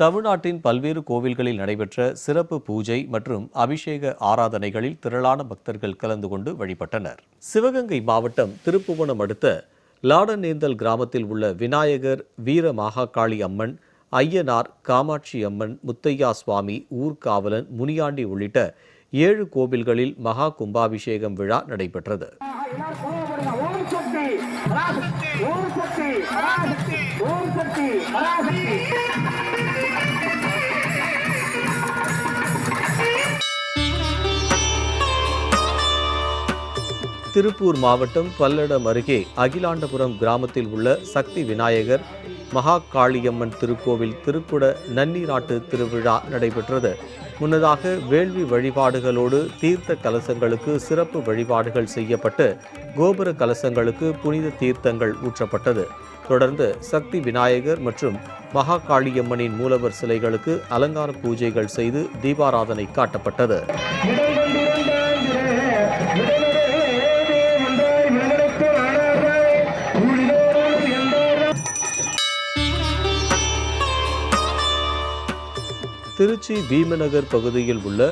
தமிழ்நாட்டின் பல்வேறு கோவில்களில் நடைபெற்ற சிறப்பு பூஜை மற்றும் அபிஷேக ஆராதனைகளில் திரளான பக்தர்கள் கலந்து கொண்டு வழிபட்டனர். சிவகங்கை மாவட்டம் திருப்புவனம் அடுத்த லாடநேந்தல் கிராமத்தில் உள்ள விநாயகர் வீர மாகாகாளி அம்மன் ஐயனார் காமாட்சி அம்மன் முத்தையா சுவாமி ஊர்காவலன் முனியாண்டி உள்ளிட்ட ஏழு கோவில்களில் மகா கும்பாபிஷேகம் விழா நடைபெற்றது. ஓம் சக்தி திருப்பூர் மாவட்டம் பல்லடம் அருகே அகிலாண்டபுரம் கிராமத்தில் உள்ள சக்தி விநாயகர் மகாகாளியம்மன் திருக்கோவில் திருக்குட நன்னீராட்டு திருவிழா நடைபெற்றது. முன்னதாக வேள்வி வழிபாடுகளோடு தீர்த்த கலசங்களுக்கு சிறப்பு வழிபாடுகள் செய்யப்பட்டு கோபுர கலசங்களுக்கு புனித தீர்த்தங்கள் ஊற்றப்பட்டது. தொடர்ந்து சக்தி விநாயகர் மற்றும் மகாகாளியம்மனின் மூலவர் சிலைகளுக்கு அலங்கார பூஜைகள் செய்து தீபாராதனை காட்டப்பட்டது. திருச்சி பீமநகர் பகுதியில் உள்ள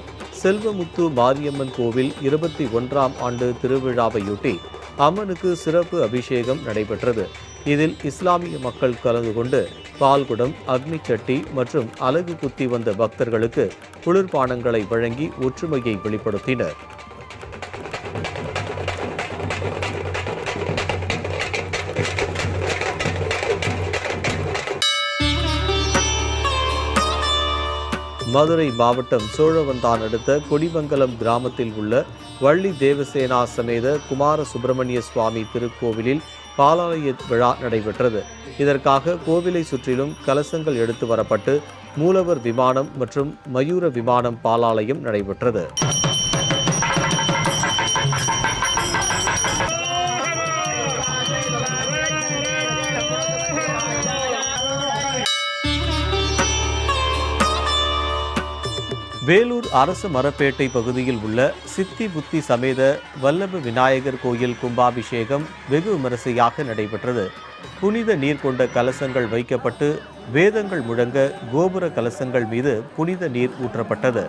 செல்வமுத்து மாரியம்மன் கோவில் இருபத்தி ஒன்றாம் ஆண்டு திருவிழாவையொட்டி அம்மனுக்கு சிறப்பு அபிஷேகம் நடைபெற்றது. இதில் இஸ்லாமிய மக்கள் கலந்து கொண்டு பால்குடம் அக்னி சட்டி மற்றும் அலகு குத்தி வந்த பக்தர்களுக்கு குளிர்பானங்களை வழங்கி ஒற்றுமையை வெளிப்படுத்தினர். மதுரை மாவட்டம் சோழவந்தான் அடுத்த கொடிமங்கலம் கிராமத்தில் உள்ள வள்ளி தேவசேனா சமேத குமார சுப்பிரமணிய சுவாமி திருக்கோவிலில் பாலாலய விழா நடைபெற்றது. இதற்காக கோவிலை சுற்றிலும் கலசங்கள் எடுத்து வரப்பட்டு மூலவர் விமானம் மற்றும் மயூர விமானம் பாலாலயம் நடைபெற்றது. வேலூர் அரசு மரப்பேட்டை பகுதியில் உள்ள சித்தி புத்தி சமேத வல்லப விநாயகர் கோயில் கும்பாபிஷேகம் வெகு விமரிசையாக நடைபெற்றது. புனித நீர் கொண்ட கலசங்கள் வைக்கப்பட்டு வேதங்கள் முழங்க கோபுர கலசங்கள் மீது புனித நீர் ஊற்றப்பட்டது.